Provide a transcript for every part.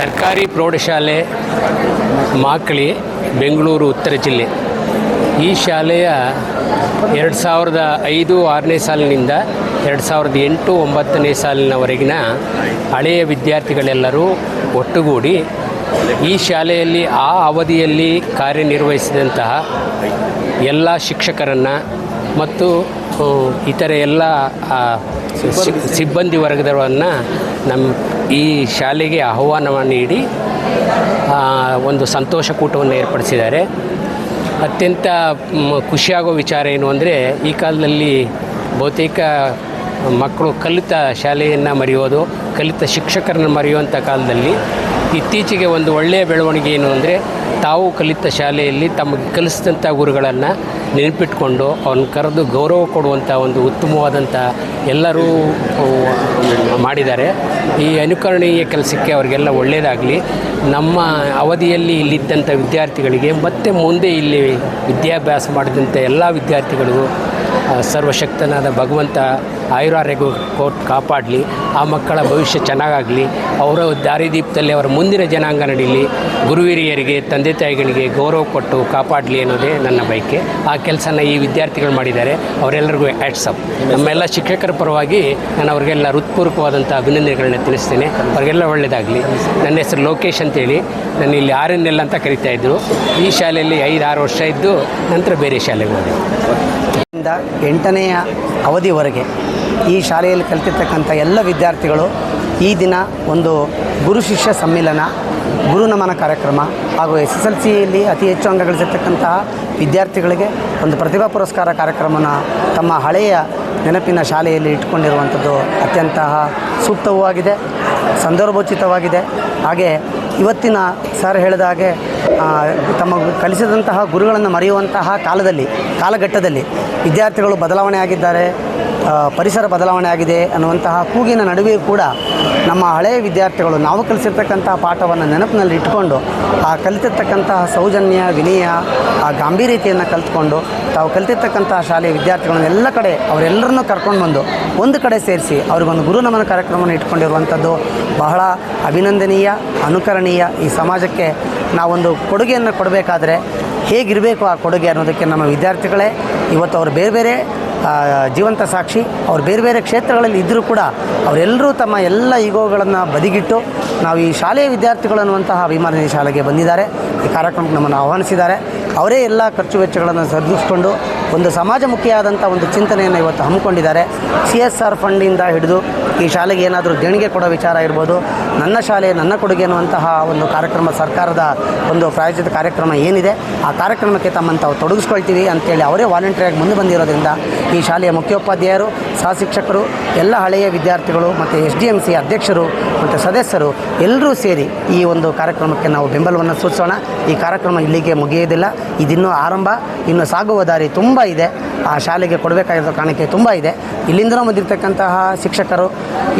ಸರ್ಕಾರಿ ಪ್ರೌಢಶಾಲೆ ಮಾಕಳಿ, ಬೆಂಗಳೂರು, ಉತ್ತರ ಜಿಲ್ಲೆ. ಈ ಶಾಲೆಯ ಎರಡು ಸಾವಿರದ ಐದು ಆರನೇ ಸಾಲಿನಿಂದ ಎರಡು ಸಾವಿರದ ಎಂಟು ಒಂಬತ್ತನೇ ಸಾಲಿನವರೆಗಿನ ಹಳೆಯ ವಿದ್ಯಾರ್ಥಿಗಳೆಲ್ಲರೂ ಒಟ್ಟುಗೂಡಿ ಈ ಶಾಲೆಯಲ್ಲಿ ಆ ಅವಧಿಯಲ್ಲಿ ಕಾರ್ಯನಿರ್ವಹಿಸಿದಂತಹ ಎಲ್ಲ ಶಿಕ್ಷಕರನ್ನು ಮತ್ತು ಇತರ ಎಲ್ಲ ಸಿಬ್ಬಂದಿ ವರ್ಗದವರನ್ನು ನಮ್ಮ ಈ ಶಾಲೆಗೆ ಆಹ್ವಾನವನ್ನು ನೀಡಿ ಒಂದು ಸಂತೋಷ ಕೂಟವನ್ನು ಏರ್ಪಡಿಸಿದ್ದಾರೆ. ಅತ್ಯಂತ ಖುಷಿಯಾಗೋ ವಿಚಾರ ಏನು ಅಂದರೆ, ಈ ಕಾಲದಲ್ಲಿ ಬಹುತೇಕ ಮಕ್ಕಳು ಕಲಿತ ಶಾಲೆಯನ್ನು ಮರೆಯೋದು, ಕಲಿತ ಶಿಕ್ಷಕರನ್ನು ಮರೆಯುವಂಥ ಕಾಲದಲ್ಲಿ ಇತ್ತೀಚೆಗೆ ಒಂದು ಒಳ್ಳೆಯ ಬೆಳವಣಿಗೆ ಏನು ಅಂದರೆ ತಾವು ಕಲಿತ ಶಾಲೆಯಲ್ಲಿ ತಮಗೆ ಕಲಿಸಿದಂಥ ಗುರುಗಳನ್ನು ನೆನಪಿಟ್ಕೊಂಡು ಅವನ್ನ ಕರೆದು ಗೌರವ ಕೊಡುವಂಥ ಒಂದು ಉತ್ತಮವಾದಂಥ ಎಲ್ಲರೂ ಮಾಡಿದ್ದಾರೆ. ಈ ಅನುಕರಣೀಯ ಕೆಲಸಕ್ಕೆ ಅವರಿಗೆಲ್ಲ ಒಳ್ಳೆಯದಾಗಲಿ ನಮ್ಮ ಅವಧಿಯಲ್ಲಿ ಇಲ್ಲಿದ್ದಂಥ ವಿದ್ಯಾರ್ಥಿಗಳಿಗೆ ಮತ್ತೆ ಮುಂದೆ ಇಲ್ಲಿ ವಿದ್ಯಾಭ್ಯಾಸ ಮಾಡಿದಂಥ ಎಲ್ಲ ವಿದ್ಯಾರ್ಥಿಗಳಿಗೂ ಸರ್ವಶಕ್ತನಾದ ಭಗವಂತ ಆಯುರಾರೋಗ್ಯ ಕೋರ್ಟ್ ಕಾಪಾಡಲಿ, ಆ ಮಕ್ಕಳ ಭವಿಷ್ಯ ಚೆನ್ನಾಗಾಗಲಿ, ಅವರ ದಾರಿದೀಪದಲ್ಲಿ ಅವರ ಮುಂದಿನ ಜನಾಂಗ ನಡೀಲಿ, ಗುರುವಿರಿಯರಿಗೆ, ತಂದೆ ತಾಯಿಗಳಿಗೆ ಗೌರವ ಕೊಟ್ಟು ಕಾಪಾಡಲಿ ಅನ್ನೋದೇ ನನ್ನ ಬಯಕೆ. ಆ ಕೆಲಸನ ಈ ವಿದ್ಯಾರ್ಥಿಗಳು ಮಾಡಿದ್ದಾರೆ. ಅವರೆಲ್ಲರಿಗೂ ಆ್ಯಟ್ಸಪ್ ನಮ್ಮೆಲ್ಲ ಶಿಕ್ಷಕರ ಪರವಾಗಿ ನಾನು ಅವರಿಗೆಲ್ಲ ಹೃತ್ಪೂರ್ವಕವಾದಂಥ ಅಭಿನಂದನೆಗಳನ್ನ ತಿಳಿಸ್ತೇನೆ. ಅವರಿಗೆಲ್ಲ ಒಳ್ಳೆಯದಾಗಲಿ ನನ್ನ ಹೆಸರು ಲೋಕೇಶ್ ಅಂತೇಳಿ. ನಾನು ಇಲ್ಲಿ ಎಲ್ ಅಂತ ಕರಿತಾ ಇದ್ದರು ಈ ಶಾಲೆಯಲ್ಲಿ ಐದು ಆರು ವರ್ಷ ಇದ್ದು ನಂತರ ಬೇರೆ ಶಾಲೆಗೆ ಹೋದೆ. ಎಂಟನೆಯ ಅವಧಿವರೆಗೆ ಈ ಶಾಲೆಯಲ್ಲಿ ಕಲಿತಿರ್ತಕ್ಕಂಥ ಎಲ್ಲ ವಿದ್ಯಾರ್ಥಿಗಳು ಈ ದಿನ ಒಂದು ಗುರು ಶಿಷ್ಯ ಸಮ್ಮಿಲನ, ಗುರು ನಮನ ಕಾರ್ಯಕ್ರಮ ಹಾಗೂ ಎಸ್ ಎಸ್ ಎಲ್ ಸಿಯಲ್ಲಿ ಅತಿ ಹೆಚ್ಚು ಅಂಕ ಗಳಿಸಿರ್ತಕ್ಕಂತಹ ವಿದ್ಯಾರ್ಥಿಗಳಿಗೆ ಒಂದು ಪ್ರತಿಭಾ ಪುರಸ್ಕಾರ ಕಾರ್ಯಕ್ರಮನ ತಮ್ಮ ಹಳೆಯ ನೆನಪಿನ ಶಾಲೆಯಲ್ಲಿ ಇಟ್ಕೊಂಡಿರುವಂಥದ್ದು ಅತ್ಯಂತ ಸೂಕ್ತವೂ ಆಗಿದೆ ಸಂದರ್ಭೋಚಿತವಾಗಿದೆ. ಹಾಗೆ ಇವತ್ತಿನ ಸರ್ ಹೇಳಿದ ಹಾಗೆ ತಮ್ಮ ಕಲಿಸಿದಂತಹ ಗುರುಗಳನ್ನು ಮರೆಯುವಂತಹ ಕಾಲದಲ್ಲಿ, ಕಾಲಘಟ್ಟದಲ್ಲಿ ವಿದ್ಯಾರ್ಥಿಗಳು ಬದಲಾವಣೆ ಆಗಿದ್ದಾರೆ ಪರಿಸರ ಬದಲಾವಣೆ ಆಗಿದೆ ಅನ್ನುವಂತಹ ಕೂಗಿನ ನಡುವೆಯೂ ಕೂಡ ನಮ್ಮ ಹಳೆಯ ವಿದ್ಯಾರ್ಥಿಗಳು, ನಾವು ಕಲಿಸಿರ್ತಕ್ಕಂತಹ ಪಾಠವನ್ನು ನೆನಪಿನಲ್ಲಿ ಇಟ್ಕೊಂಡು ಆ ಕಲಿತಿರ್ತಕ್ಕಂತಹ ಸೌಜನ್ಯ, ವಿನಯ, ಆ ಗಾಂಭೀರ್ಯತೆಯನ್ನು ಕಲಿತ್ಕೊಂಡು, ತಾವು ಕಲಿತಿರ್ತಕ್ಕಂತಹ ಶಾಲೆಯ ವಿದ್ಯಾರ್ಥಿಗಳನ್ನ ಎಲ್ಲ ಕಡೆ ಅವರೆಲ್ಲರನ್ನೂ ಕರ್ಕೊಂಡು ಬಂದು ಒಂದು ಕಡೆ ಸೇರಿಸಿ ಅವ್ರಿಗೊಂದು ಗುರು ನಮನ ಕಾರ್ಯಕ್ರಮವನ್ನು ಇಟ್ಕೊಂಡಿರುವಂಥದ್ದು ಬಹಳ ಅಭಿನಂದನೀಯ, ಅನುಕರಣೀಯ ಈ ಸಮಾಜಕ್ಕೆ ನಾವೊಂದು ಕೊಡುಗೆಯನ್ನು ಕೊಡಬೇಕಾದ್ರೆ ಹೇಗಿರಬೇಕು ಆ ಕೊಡುಗೆ ಅನ್ನೋದಕ್ಕೆ ನಮ್ಮ ವಿದ್ಯಾರ್ಥಿಗಳೇ, ಇವತ್ತು ಅವರು ಬೇರೆ ಬೇರೆ ಜೀವಂತ ಸಾಕ್ಷಿ. ಅವ್ರು ಬೇರೆ ಬೇರೆ ಕ್ಷೇತ್ರಗಳಲ್ಲಿ ಇದ್ದರೂ ಕೂಡ ಅವರೆಲ್ಲರೂ ತಮ್ಮ ಎಲ್ಲ ಈಗೋಗಳನ್ನು ಬದಿಗಿಟ್ಟು ನಾವು ಈ ಶಾಲೆಯ ವಿದ್ಯಾರ್ಥಿಗಳು ಅನ್ನುವಂತಹ ಅಭಿಮಾನಿ ಶಾಲೆಗೆ ಬಂದಿದ್ದಾರೆ. ಈ ಕಾರ್ಯಕ್ರಮಕ್ಕೆ ನಮ್ಮನ್ನು ಆಹ್ವಾನಿಸಿದ್ದಾರೆ. ಅವರೇ ಎಲ್ಲ ಖರ್ಚು ವೆಚ್ಚಗಳನ್ನು ಸರಿದಿಸ್ಕೊಂಡು ಒಂದು ಸಮಾಜಮುಖಿಯಾದಂಥ ಒಂದು ಚಿಂತನೆಯನ್ನು ಇವತ್ತು ಹಮ್ಮಿಕೊಂಡಿದ್ದಾರೆ. ಸಿ ಎಸ್ ಆರ್ ಫಂಡಿಂದ ಹಿಡಿದು ಈ ಶಾಲೆಗೆ ಏನಾದರೂ ದೇಣಿಗೆ ಕೊಡೋ ವಿಚಾರ ಇರ್ಬೋದು, ನನ್ನ ಶಾಲೆ ನನ್ನ ಕೊಡುಗೆ ಅನ್ನುವಂತಹ ಒಂದು ಕಾರ್ಯಕ್ರಮ, ಸರ್ಕಾರದ ಒಂದು ಪ್ರಾಯೋಜಿತ ಕಾರ್ಯಕ್ರಮ ಏನಿದೆ, ಆ ಕಾರ್ಯಕ್ರಮಕ್ಕೆ ತಮ್ಮನ್ನು ತಾವು ತೊಡಗಿಸ್ಕೊಳ್ತೀವಿ ಅಂತೇಳಿ ಅವರೇ ವಾಲಂಟಿಯರಾಗಿ ಮುಂದೆ ಬಂದಿರೋದ್ರಿಂದ ಈ ಶಾಲೆಯ ಮುಖ್ಯೋಪಾಧ್ಯಾಯರು ಸಹ ಶಿಕ್ಷಕರು ಎಲ್ಲ ಹಳೆಯ ವಿದ್ಯಾರ್ಥಿಗಳು ಮತ್ತು ಎಸ್ ಡಿ ಎಂ ಸಿ ಅಧ್ಯಕ್ಷರು ಮತ್ತು ಸದಸ್ಯರು ಎಲ್ಲರೂ ಸೇರಿ ಈ ಒಂದು ಕಾರ್ಯಕ್ರಮಕ್ಕೆ ನಾವು ಬೆಂಬಲವನ್ನು ಸೂಚಿಸೋಣ. ಈ ಕಾರ್ಯಕ್ರಮ ಇಲ್ಲಿಗೆ ಮುಗಿಯೋದಿಲ್ಲ ಇದಿನ್ನೂ ಆರಂಭ, ಇನ್ನು ಸಾಗುವ ದಾರಿ ತುಂಬ ಇದೆ. ಆ ಶಾಲೆಗೆ ಕೊಡಬೇಕಾಗಿರೋ ಕಾರಣಕ್ಕೆ ತುಂಬ ಇದೆ. ಇಲ್ಲಿಂದಲೂ ಬಂದಿರತಕ್ಕಂತಹ ಶಿಕ್ಷಕರು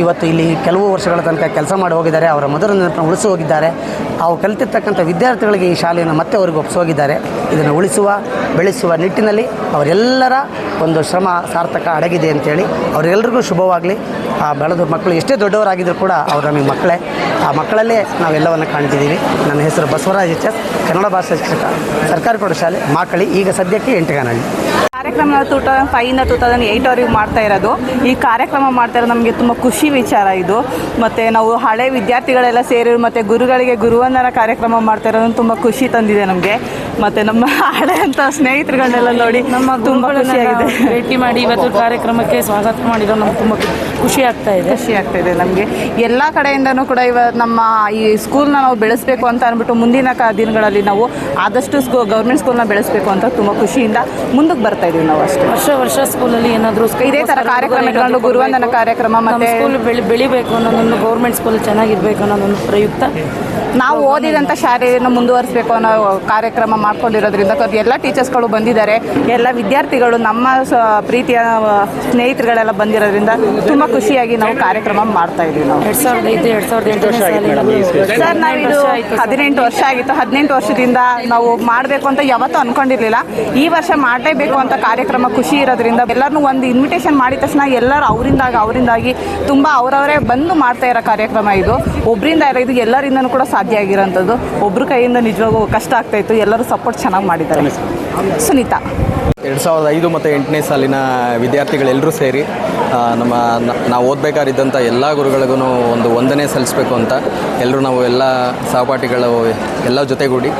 ಇವತ್ತು ಇಲ್ಲಿ ಕೆಲವು ವರ್ಷಗಳ ತನಕ ಕೆಲಸ ಮಾಡಿ ಹೋಗಿದ್ದಾರೆ, ಅವರ ಮಧುರ ನೆನಪನ್ನು ಉಳಿಸಿ ಹೋಗಿದ್ದಾರೆ. ಅವು ಕಲಿತಿರ್ತಕ್ಕಂಥ ವಿದ್ಯಾರ್ಥಿಗಳಿಗೆ ಈ ಶಾಲೆಯನ್ನು ಮತ್ತೆ ಅವರಿಗೆ ಒಪ್ಪಿಸಿ ಹೋಗಿದ್ದಾರೆ. ಇದನ್ನು ಉಳಿಸುವ, ಬೆಳೆಸುವ ನಿಟ್ಟಿನಲ್ಲಿ ಅವರೆಲ್ಲರ ಒಂದು ಶ್ರಮ ಸಾರ್ಥಕ ಅಡಗಿದೆ ಅಂತೇಳಿ ಅವರೆಲ್ಲರಿಗೂ ಶುಭವಾಗಲಿ. ಆ ಬೆಳೆದ ಮಕ್ಕಳು ಎಷ್ಟೇ ದೊಡ್ಡವರಾಗಿದ್ದರೂ ಕೂಡ ಅವರು ನಮಗೆ ಮಕ್ಕಳೇ, ಆ ಮಕ್ಕಳಲ್ಲೇ ನಾವೆಲ್ಲವನ್ನು ಕಾಣ್ತಿದ್ದೀವಿ. ನನ್ನ ಹೆಸರು ಬಸವರಾಜ್ ಎಚ್ ಎಸ್, ಕನ್ನಡ ಭಾಷಾ ಶಿಕ್ಷಕ, ಸರ್ಕಾರಿ ಪ್ರೌಢಶಾಲೆ ಮಾಕಳಿ, ಈಗ ಸದ್ಯಕ್ಕೆ ಎಂಟಗಾನಹಳ್ಳಿ ಕಾರ್ಯಕ್ರಮ ಟೂ ತೌಸಂಡ್ ಫೈವಿಂದ ಟೂ ತೌಸಂಡ್ ಏಯ್ಟ್ವರೆಗೆ ಮಾಡ್ತಾ ಇರೋದು. ಈ ಕಾರ್ಯಕ್ರಮ ಮಾಡ್ತಾ ಇರೋದು ನಮಗೆ ತುಂಬ ಖುಷಿ ವಿಚಾರ ಇದು. ಮತ್ತು ನಾವು ಹಳೆ ವಿದ್ಯಾರ್ಥಿಗಳೆಲ್ಲ ಸೇರಿ ಮತ್ತು ಗುರುಗಳಿಗೆ ಗುರುವಂದನ ಕಾರ್ಯಕ್ರಮ ಮಾಡ್ತಾ ಇರೋದು ತುಂಬ ಖುಷಿ ತಂದಿದೆ ನಮಗೆ. ಮತ್ತು ನಮ್ಮ ಹಳೆಯಂಥ ಸ್ನೇಹಿತರುಗಳನ್ನೆಲ್ಲ ನೋಡಿ ನಮ್ಮ ತುಂಬ ಖುಷಿಯಾಗಿದೆ ಭೇಟಿ ಮಾಡಿ ಇವತ್ತು ಕಾರ್ಯಕ್ರಮಕ್ಕೆ ಸ್ವಾಗತ ಮಾಡಿರೋ ನಮ್ಗೆ ತುಂಬ ಖುಷಿ ಆಗ್ತಾ ಇದೆ. ಖುಷಿ ಆಗ್ತಾ ಇದೆ ನಮಗೆ. ಎಲ್ಲ ಕಡೆಯಿಂದನೂ ಕೂಡ ಇವ ನಮ್ಮ ಈ ಸ್ಕೂಲ್ನ ನಾವು ಬೆಳೆಸಬೇಕು ಅಂತ ಅಂದ್ಬಿಟ್ಟು ಮುಂದಿನ ಕ ದಿನಗಳಲ್ಲಿ ನಾವು ಆದಷ್ಟು ಸ್ಕೂ ಗೌರ್ಮೆಂಟ್ ಸ್ಕೂಲ್ನ ಬೆಳೆಸಬೇಕು ಅಂತ ತುಂಬ ಖುಷಿಯಿಂದ ಮುಂದಕ್ಕೆ ಬರ್ತಾ ಇದೀವಿ ನಾವು ಅಷ್ಟೇ. ವರ್ಷ ವರ್ಷ ಸ್ಕೂಲಲ್ಲಿ ಏನಾದರೂ ಇದೇ ಥರ ಕಾರ್ಯಕ್ರಮ ಇಟ್ಕೊಂಡು ಗುರುವಂದನ ಕಾರ್ಯಕ್ರಮ ಮತ್ತೆ ಸ್ಕೂಲ್ ಬೆಳಿ ಬೆಳಿಬೇಕು ಅನ್ನೋದೊಂದು ಗೌರ್ಮೆಂಟ್ ಸ್ಕೂಲ್ ಚೆನ್ನಾಗಿರ್ಬೇಕು ಅನ್ನೋದೊಂದು ಪ್ರಯುಕ್ತ. ನಾವು ಓದಿದಂಥ ಶಾಲೆಯನ್ನು ಮುಂದುವರಿಸಬೇಕು ಅನ್ನೋ ಕಾರ್ಯಕ್ರಮ ಮಾಡ್ಕೊಂಡಿರೋದ್ರಿಂದ ಎಲ್ಲ ಟೀಚರ್ಸ್ಗಳು ಬಂದಿದ್ದಾರೆ. ಎಲ್ಲ ವಿದ್ಯಾರ್ಥಿಗಳು ನಮ್ಮ ಸ- ಪ್ರೀತಿಯ ಸ್ನೇಹಿತರುಗಳೆಲ್ಲ ಬಂದಿರೋದ್ರಿಂದ ತುಂಬ ಖುಷಿಯಾಗಿ ನಾವು ಕಾರ್ಯಕ್ರಮ ಮಾಡ್ತಾ ಇದ್ದೀವಿ ನಾವು. ಎರಡು ಸಾವಿರದ ಐದು ಎರಡ್ ಸಾವಿರದ ಎಂಟನೇ ಸರ್. ನಾವಿದು ಹದಿನೆಂಟು ವರ್ಷ ಆಗಿತ್ತು. ಹದಿನೆಂಟು ವರ್ಷದಿಂದ ನಾವು ಮಾಡಬೇಕು ಅಂತ ಯಾವತ್ತೂ ಅನ್ಕೊಂಡಿರ್ಲಿಲ್ಲ. ಈ ವರ್ಷ ಮಾಡಲೇಬೇಕು ಅಂತ ಕಾರ್ಯಕ್ರಮ ಖುಷಿ ಇರೋದ್ರಿಂದ ಎಲ್ಲರನ್ನೂ ಒಂದು ಇನ್ವಿಟೇಷನ್ ಮಾಡಿದ ತಕ್ಷಣ ಎಲ್ಲರೂ ಅವರಿಂದಾಗಿ ಅವರಿಂದಾಗಿ ತುಂಬ ಅವರವರೇ ಬಂದು ಮಾಡ್ತಾ ಇರೋ ಕಾರ್ಯಕ್ರಮ ಇದು. ಒಬ್ಬರಿಂದ ಇದು ಎಲ್ಲರಿಂದನೂ ಕೂಡ ಸಾಧ್ಯ ಆಗಿರೋಂಥದ್ದು. ಒಬ್ಬರ ಕೈಯಿಂದ ನಿಜವಾಗೂ ಕಷ್ಟ ಆಗ್ತಾಯಿತ್ತು ಎಲ್ಲರೂ ಸಪೋರ್ಟ್ ಚೆನ್ನಾಗಿ ಮಾಡಿದ್ದಾರೆ. ಸುನೀತಾ. ಎರಡು ಸಾವಿರದ ಐದು ಮತ್ತು ಎಂಟನೇ ಸಾಲಿನ ವಿದ್ಯಾರ್ಥಿಗಳೆಲ್ಲರೂ ಸೇರಿ ನಮ್ಮ ನಾವು ಓದಬೇಕಾರಿದ್ದಂಥ ಎಲ್ಲ ಗುರುಗಳಿಗೂ ಒಂದು ವಂದನೆ ಸಲ್ಲಿಸಬೇಕು ಅಂತ ಎಲ್ಲರೂ ನಾವು ಎಲ್ಲ ಸಹಪಾಠಿಗಳು ಎಲ್ಲ ಜೊತೆಗೂಡಿ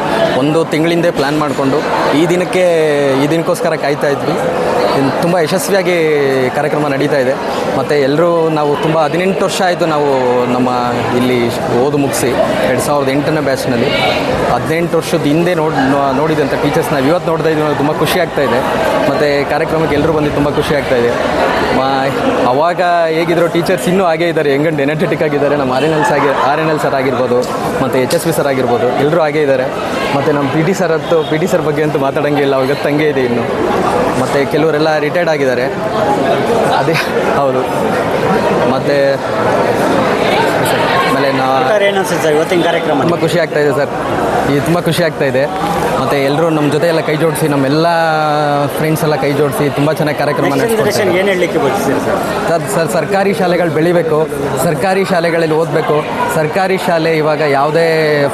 ಒಂದು ತಿಂಗಳಿಂದೇ ಪ್ಲ್ಯಾನ್ ಮಾಡಿಕೊಂಡು ಈ ದಿನಕ್ಕೆ, ಈ ದಿನಕ್ಕೋಸ್ಕರ ಕಾಯ್ತಾ ಇದ್ವಿ. ತುಂಬ ಯಶಸ್ವಿಯಾಗಿ ಕಾರ್ಯಕ್ರಮ ನಡೀತಾ ಇದೆ. ಮತ್ತು ಎಲ್ಲರೂ ನಾವು ತುಂಬ ಹದಿನೆಂಟು ವರ್ಷ ಆಯಿತು ನಾವು ನಮ್ಮ ಇಲ್ಲಿ ಓದು ಮುಗಿಸಿ ಎರಡು ಸಾವಿರದ ಎಂಟನೇ ಬ್ಯಾಚ್ನಲ್ಲಿ ಹದಿನೆಂಟು ವರ್ಷದ ಹಿಂದೆ ನೋಡಿ ನೋಡಿದಂಥ ಟೀಚರ್ಸ್ ನಾವು ಇವತ್ತು ನೋಡ್ತಾ ಇದ್ದೀವಿ ತುಂಬ ಖುಷಿ ಆಗ್ತಾ ಇದೆ. ಮತ್ತು ಕಾರ್ಯಕ್ರಮಕ್ಕೆ ಎಲ್ಲರೂ ಬಂದು ತುಂಬ ಖುಷಿ ಆಗ್ತಾ ಇದೆ. ಅವಾಗ ಹೇಗಿದ್ರು ಟೀಚರ್ಸ್ ಇನ್ನೂ ಹಾಗೇ ಇದ್ದಾರೆ. ಹೆಂಗಂಡು ಎನರ್ಜೆಟಿಕ್ ಆಗಿದ್ದಾರೆ. ನಮ್ಮ ಆರ್ ಎನ್ ಎಲ್ ಆಗಿ ಆರ್ ಎನ್ ಎಲ್ ಸರ್ ಆಗಿರ್ಬೋದು, ಮತ್ತು ಎಚ್ ಎಸ್ ಪಿ ಸರ್ ಆಗಿರ್ಬೋದು ಎಲ್ಲರೂ ಹಾಗೇ ಇದ್ದಾರೆ. ಮತ್ತು ನಮ್ಮ ಪಿ ಟಿ ಸರ್ ಅಂತೂ ಪಿ ಟಿ ಸರ್ ಬಗ್ಗೆ ಅಂತೂ ಮಾತಾಡೋಂಗೆ ಇಲ್ಲ. ತಂಗೆ ಇದೆ ಇನ್ನು. ಮತ್ತು ಕೆಲವರೆಲ್ಲ ರಿಟೈರ್ಡ್ ಆಗಿದ್ದಾರೆ. ಅದೇ, ಹೌದು. ಮತ್ತು ಆಮೇಲೆ ನಾ ಏನು ಅನ್ಸುತ್ತೆ ಸರ್ ಇವತ್ತಿನ ಕಾರ್ಯಕ್ರಮ ತುಂಬ ಖುಷಿ ಆಗ್ತಾ ಇದೆ ಸರ್. ಇದು ತುಂಬ ಖುಷಿ ಆಗ್ತಾ ಇದೆ. ಮತ್ತು ಎಲ್ಲರೂ ನಮ್ಮ ಜೊತೆ ಎಲ್ಲ ಕೈ ಜೋಡಿಸಿ ನಮ್ಮೆಲ್ಲ ಫ್ರೆಂಡ್ಸ್ ಎಲ್ಲ ಕೈ ಜೋಡಿಸಿ ತುಂಬ ಚೆನ್ನಾಗಿ ಕಾರ್ಯಕ್ರಮ ನೆಕ್ಸ್ಟ್ ನಡೆಸ್ಕೊಡ್ತಾರೆ ಏನು ಹೇಳಲಿಕ್ಕೆ ಬಯಸ್ತೀರಿ ಸರ್? ಸರ್ ಸರ್ ಸರ್ಕಾರಿ ಶಾಲೆಗಳು ಬೆಳಿಬೇಕು. ಸರ್ಕಾರಿ ಶಾಲೆಗಳಲ್ಲಿ ಓದಬೇಕು. ಸರ್ಕಾರಿ ಶಾಲೆ ಇವಾಗ ಯಾವುದೇ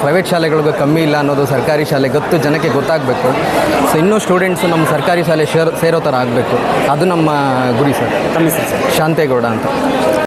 ಪ್ರೈವೇಟ್ ಶಾಲೆಗಳಿಗೂ ಕಮ್ಮಿ ಇಲ್ಲ ಅನ್ನೋದು ಸರ್ಕಾರಿ ಶಾಲೆ ಗೊತ್ತು ಜನಕ್ಕೆ ಗೊತ್ತಾಗಬೇಕು. ಸೊ ಇನ್ನೂ ಸ್ಟೂಡೆಂಟ್ಸು ನಮ್ಮ ಸರ್ಕಾರಿ ಶಾಲೆ ಸೇರೋ ಥರ ಆಗಬೇಕು. ಅದು ನಮ್ಮ ಗುರಿ ಸರ್. ತಮ್ಮ ಸರ್? ಶಾಂತೇಗೌಡ ಅಂತ.